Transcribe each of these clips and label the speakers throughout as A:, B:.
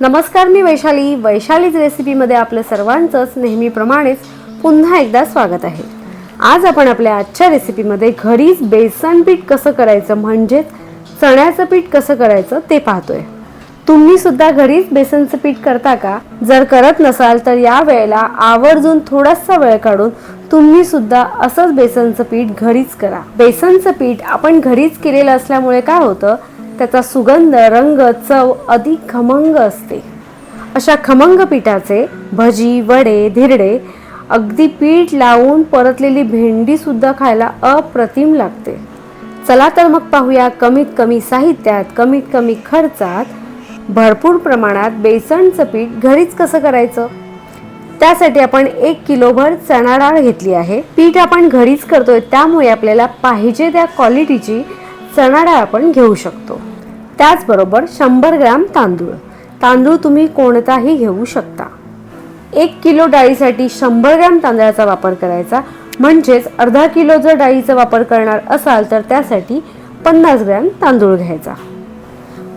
A: नमस्कार मी वैशाली. वैशालीच रेसिपीमध्ये आपलं सर्वांचंच नेहमीप्रमाणेच पुन्हा एकदा स्वागत आहे. आज आपण आपल्या आजच्या रेसिपीमध्ये घरीच बेसन पीठ कसं करायचं म्हणजेच चण्याचं पीठ कसं करायचं ते पाहतोय. तुम्ही सुद्धा घरीच बेसनचं पीठ करता का? जर करत नसाल तर या वेळेला आवर्जून थोडासा वेळ काढून तुम्ही सुद्धा असंच बेसनचं पीठ घरीच करा. बेसनचं पीठ आपण घरीच केलेलं असल्यामुळे काय होतं त्याचा सुगंध रंग चव अधिक खमंग असते. अशा खमंग पिठाचे भजी वडे धिरडे अगदी पीठ लावून परतलेली भेंडी सुद्धा खायला अप्रतिम लागते. चला तर मग पाहूया कमीत कमी साहित्यात कमीत कमी खर्चात भरपूर प्रमाणात बेसनचं पीठ घरीच कसं करायचं? त्यासाठी आपण एक किलोभर चणा डाळ घेतली आहे. पीठ आपण घरीच करतोय त्यामुळे आपल्याला पाहिजे त्या क्वालिटीची चणा डाळ आपण घेऊ शकतो. त्याचबरोबर शंभर ग्रॅम तांदूळ. तांदूळ तुम्ही कोणताही घेऊ शकता. एक किलो डाळीसाठी शंभर ग्रॅम तांदळाचा वापर करायचा म्हणजेच अर्धा किलो जर डाळीचा वापर करणार असाल तर त्यासाठी पन्नास ग्रॅम तांदूळ घ्यायचा.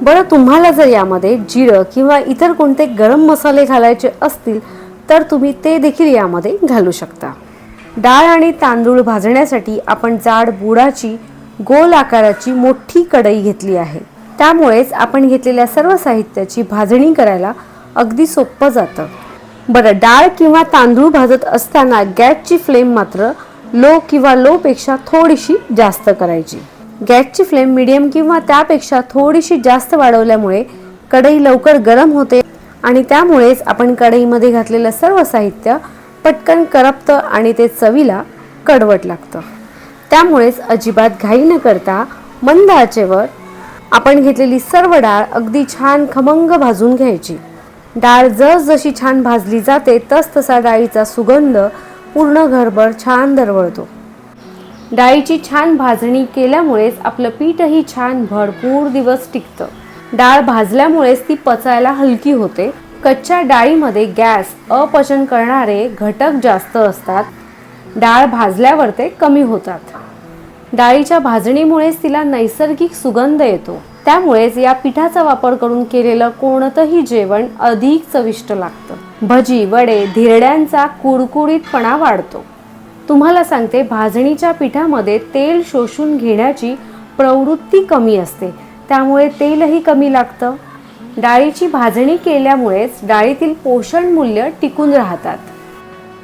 A: बरं तुम्हाला जर यामध्ये जिरं किंवा इतर कोणते गरम मसाले घालायचे असतील तर तुम्ही ते देखील यामध्ये घालू शकता. डाळ आणि तांदूळ भाजण्यासाठी आपण जाड बुडाची गोल आकाराची मोठी कढई घेतली आहे. त्यामुळेच आपण घेतलेल्या सर्व साहित्याची भाजणी करायला अगदी सोपं जातं. बरं डाळ किंवा तांदूळ भाजत असताना गॅसची फ्लेम मात्र लो किंवा लोपेक्षा थोडीशी जास्त करायची. गॅसची फ्लेम मिडियम किंवा त्यापेक्षा थोडीशी जास्त वाढवल्यामुळे कढई लवकर गरम होते आणि त्यामुळेच आपण कढईमध्ये घातलेलं सर्व साहित्य पटकन करपतं आणि ते चवीला कडवट लागतं. त्यामुळेच अजिबात घाई न करता मंद आचेवर आपण घेतलेली सर्व डाळ अगदी छान खमंग भाजून घ्यायची. डाळ जसजशी छान भाजली जाते तस तसा डाळीचा सुगंध पूर्ण घरभर छान दरवळतो. डाळीची छान भाजणी केल्यामुळेच आपलं पीठही छान भरपूर दिवस टिकतं. डाळ भाजल्यामुळेच ती पचायला हलकी होते. कच्च्या डाळीमध्ये गॅस अपचन करणारे घटक जास्त असतात. डाळ भाजल्यावर ते कमी होतात. डाळीच्या भाजणीमुळेच तिला नैसर्गिक सुगंध येतो. त्यामुळेच या पिठाचा वापर करून केलेलं कोणतंही जेवण अधिक चविष्ट लागतं. भजी वडे धिरड्यांचा कुरकुरीतपणा वाढतो. तुम्हाला सांगते भाजणीच्या पिठामध्ये तेल शोषून घेण्याची प्रवृत्ती कमी असते. त्यामुळे तेलही कमी लागतं. डाळीची भाजणी केल्यामुळेच डाळीतील पोषण मूल्य टिकून राहतात.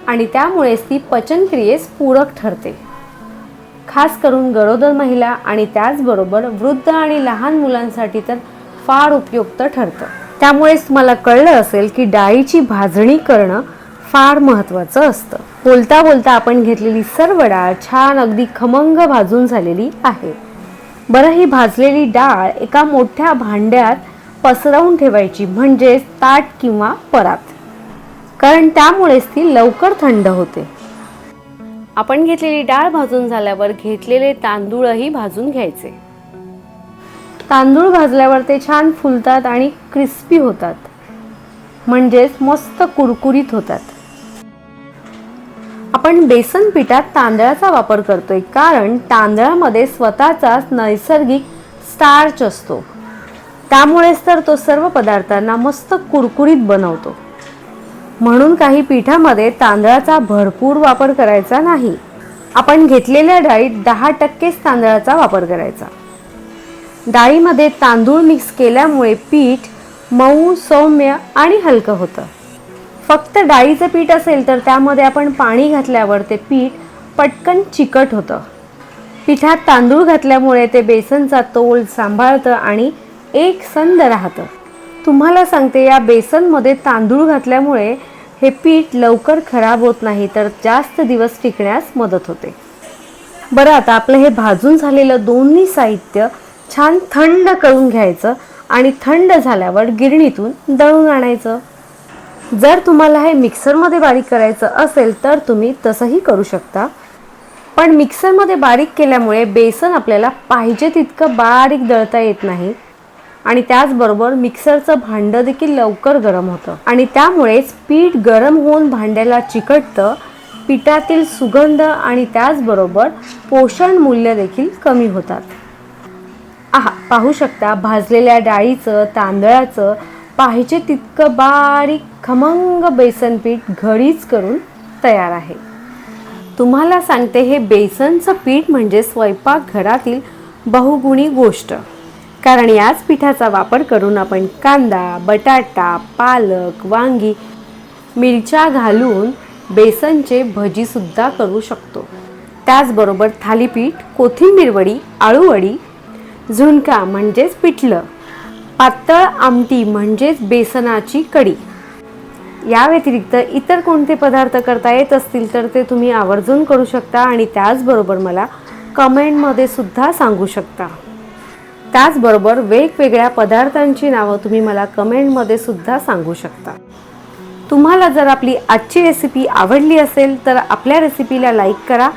A: आणि त्यामुळेच ती पचनक्रियेस पूरक ठरते. खास करून गरोदर महिला आणि त्याचबरोबर वृद्ध आणि लहान मुलांसाठी तर फार उपयुक्त ठरतं. त्यामुळेच तुम्हाला कळलं असेल की डाळीची भाजणी करणं फार महत्त्वाचं असतं. बोलता बोलता आपण घेतलेली सर्व डाळ छान अगदी खमंग भाजून झालेली आहे. बरं ही भाजलेली डाळ एका मोठ्या भांड्यात पसरवून ठेवायची म्हणजेच ताट किंवा परात. कारण त्यामुळेच ती लवकर थंड होते. आपण घेतलेली डाळ भाजून झाल्यावर घेतलेले तांदूळही भाजून घ्यायचे. तांदूळ भाजल्यावर ते छान फुलतात आणि क्रिस्पी होतात. म्हणजेच मस्त कुरकुरीत होतात. आपण बेसन पिठात तांदळाचा वापर करतोय कारण तांदळामध्ये स्वतःचाच नैसर्गिक स्टार्च असतो. त्यामुळेच तर तो सर्व पदार्थांना मस्त कुरकुरीत बनवतो. म्हणून काही पिठामध्ये तांदळाचा भरपूर वापर करायचा नाही. आपण घेतलेल्या डाळीत दहा टक्केच तांदळाचा वापर करायचा. डाळीमध्ये तांदूळ मिक्स केल्यामुळे पीठ मऊ सौम्य आणि हलकं होतं. फक्त डाळीचं पीठ असेल तर त्यामध्ये आपण पाणी घातल्यावर ते पीठ पटकन चिकट होतं. पिठात तांदूळ घातल्यामुळे ते बेसनचा तोल सांभाळतं आणि एक संद राहतं. तुम्हाला सांगते या बेसनमध्ये तांदूळ घातल्यामुळे हे पीठ लवकर खराब होत नाही तर जास्त दिवस टिकण्यास मदत होते. बरं आता आपलं हे भाजून झालेलं दोन्ही साहित्य छान थंड करून घ्यायचं आणि थंड झाल्यावर गिरणीतून दळून आणायचं. जर तुम्हाला हे मिक्सरमध्ये बारीक करायचं असेल तर तुम्ही तसंही करू शकता. पण मिक्सरमध्ये बारीक केल्यामुळे बेसन आपल्याला पाहिजे तितकं बारीक दळता येत नाही. आणि त्याचबरोबर मिक्सरचं भांडं देखील लवकर गरम होतं. आणि त्यामुळेच पीठ गरम होऊन भांड्याला चिकटतं पिठातील सुगंध आणि त्याचबरोबर पोषण मूल्य देखील कमी होतात. आहा पाहू शकता भाजलेल्या डाळीचं तांदळाचं पाहिजे तितकं बारीक खमंग बेसन पीठ घरीच करून तयार आहे. तुम्हाला सांगते हे बेसनचं पीठ म्हणजे स्वयंपाकघरातील बहुगुणी गोष्ट. कारण याच पिठाचा वापर करून आपण कांदा बटाटा पालक वांगी मिरच्या घालून बेसनचे भजीसुद्धा करू शकतो. त्याचबरोबर थालीपीठ कोथिंबीरवडी आळूवडी झुणका म्हणजेच पिठलं पातळ आमटी म्हणजेच बेसनाची कढी. या व्यतिरिक्त इतर कोणते पदार्थ करता येत असतील तर ते तुम्ही आवर्जून करू शकता आणि त्याचबरोबर मला कमेंटमध्ये सुद्धा सांगू शकता. त्याचबरोबर वेगवेगळ्या पदार्थांची नावं तुम्ही मला कमेंटमध्ये सुद्धा सांगू शकता. तुम्हाला जर आपली आजची रेसिपी आवडली असेल तर आपल्या रेसिपीला लाईक करा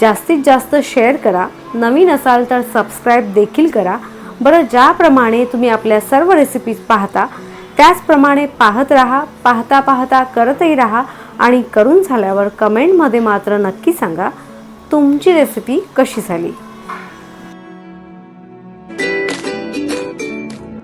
A: जास्तीत जास्त शेअर करा नवीन असाल तर सबस्क्राईब देखील करा. बरं ज्याप्रमाणे तुम्ही आपल्या सर्व रेसिपीज पाहता त्याचप्रमाणे पाहत राहा पाहता पाहता करतही राहा आणि करून झाल्यावर कमेंटमध्ये मात्र नक्की सांगा तुमची रेसिपी कशी झाली?